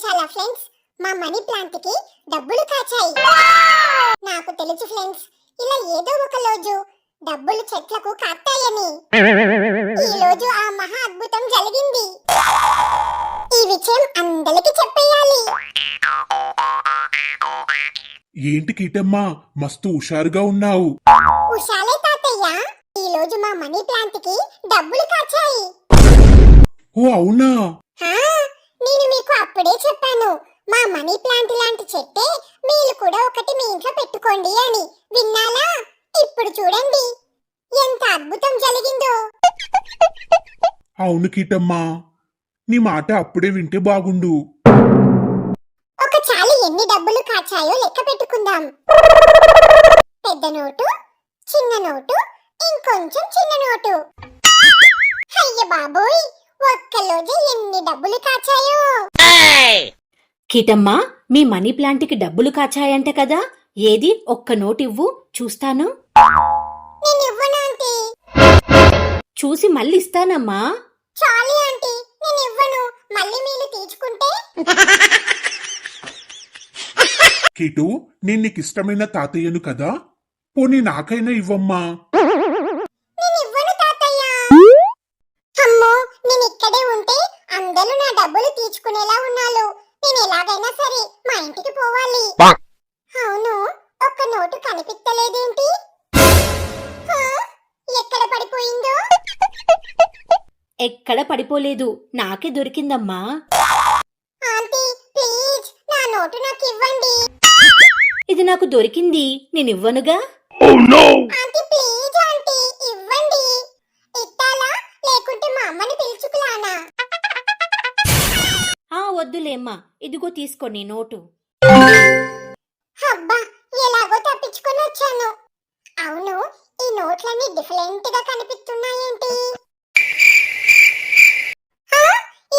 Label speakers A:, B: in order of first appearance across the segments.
A: గమనించాలా friends? మా money ప్లాంట్కి డబ్బులు కాచాయి. నాకు తెలుసు ఫ్రెండ్స్. ఇలా ఏదో ఒక రోజు డబ్బులు చెట్లకు కాస్తాయని ఈ రోజు ఆ మహా అద్భుతం జరిగింది. ఈ విషయం అందరికి చెప్పేయాలి.
B: ఏంటి కీటమ్మా? మస్తు హుషారుగా ఉన్నావు.
A: ఉషాలే తాతయ్య. ఈ రోజు మా మనీ ప్లాంట్కి డబ్బులు కాచాయి.
B: ఓ అవునా?
A: హా, నేను మీకు అప్పుడే చెప్పాను మా మనీ ప్లాంట్ లాంటి చెట్టే మీరు కూడా ఒకటి మీ ఇంట్లో పెట్టుకోండి అని. విన్నాలా? ఇప్పుడు చూడండి. ఎంత అద్భుతం జరిగిందో.
B: అవును కీటమ్మా నీ మాట అప్పుడే వింటే బాగుండు.
A: ఒక చాలి ఎన్ని డబ్బులు కాచాయో లెక్క పెట్టుకుందాం. పెద్ద నోటు చిన్న నోటు ఇంకొంచెం చిన్న నోటు. అయ్య బాబోయ్! ఎన్ని డబ్బులు కాచాయో.
C: కీటమ్మా మీ మనీ ప్లాంట్కి డబ్బులు కాచాయంట కదా. ఏది? ఒక్క నోట్ ఇవ్వు చూస్తాను చూసి మళ్ళీ ఇస్తానమ్మా.
A: చాలి ఆంటీ. నేను ఇవ్వను. మళ్ళీ మీరు తీర్చుకుంటే?
B: కీటు నేను నీకు ఇష్టమైన తాతయ్యను కదా. పోనీ నాకైనా ఇవ్వమ్మా.
A: తీర్చుకునేలా ఉన్నాను నేను ఎలాగైనా సరే మా ఇంటికి పోవాలి. అవును ఒక్క నోటు కనిపించలేదేంటి హా? ఎక్కడ పడిపోయిందో?
C: ఎక్కడ పడిపోలేదు. నాకే దొరికిందమ్మా.
A: ఆంటీ ప్లీజ్ నా నోటు నాకు ఇవ్వండి
C: ఇది నాకు దొరికింది. నేనివ్వనుగా వద్దులేమ్మా. ఇదిగో తీసుకోండి నోటు.
A: అబ్బా ఎలాగో తప్పించుకొని వచ్చాను. అవును ఈ నోట్లన్నీ డిఫరెంట్గా కనిపిస్తున్నాయేంటి? ఆ,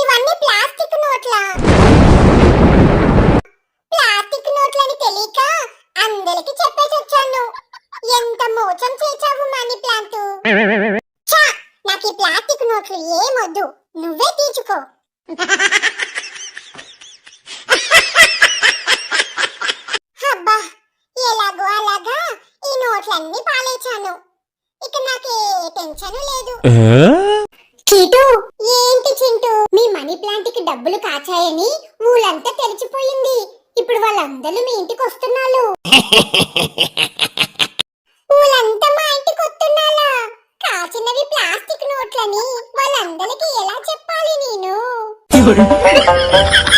A: ఇవన్నీ ప్లాస్టిక్ నోట్లా? ప్లాస్టిక్ నోట్లని తెలియక అందరికి చెప్పేసి వచ్చాను. ఎంత మోసం చేశావు మనీ ప్లాంట్? నాకు ఈ ప్లాస్టిక్ నోట్లు ఏమొద్దు నువ్వే తీసుకో అబ్బా ఎలాగో అలాగా ఈ నోట్లన్నీ పాలేచాను. ఇక నాకు టెన్షన్ లేదు. చీటు ఏంటి చింటూ? మీ మనీ ప్లాంట్కి డబ్బులు కాచాయని ఊళ్ళంతా తెరిచిపోయింది ఇప్పుడు వాళ్ళందరూ మీ ఇంటికి వస్తున్నారు. ఊళ్ళంతా మా ఇంటికి వస్తున్నారా? కాచినవి ప్లాస్టిక్ నోట్లని వాళ్ళందరికీ ఎలా చెప్పాలి నేను?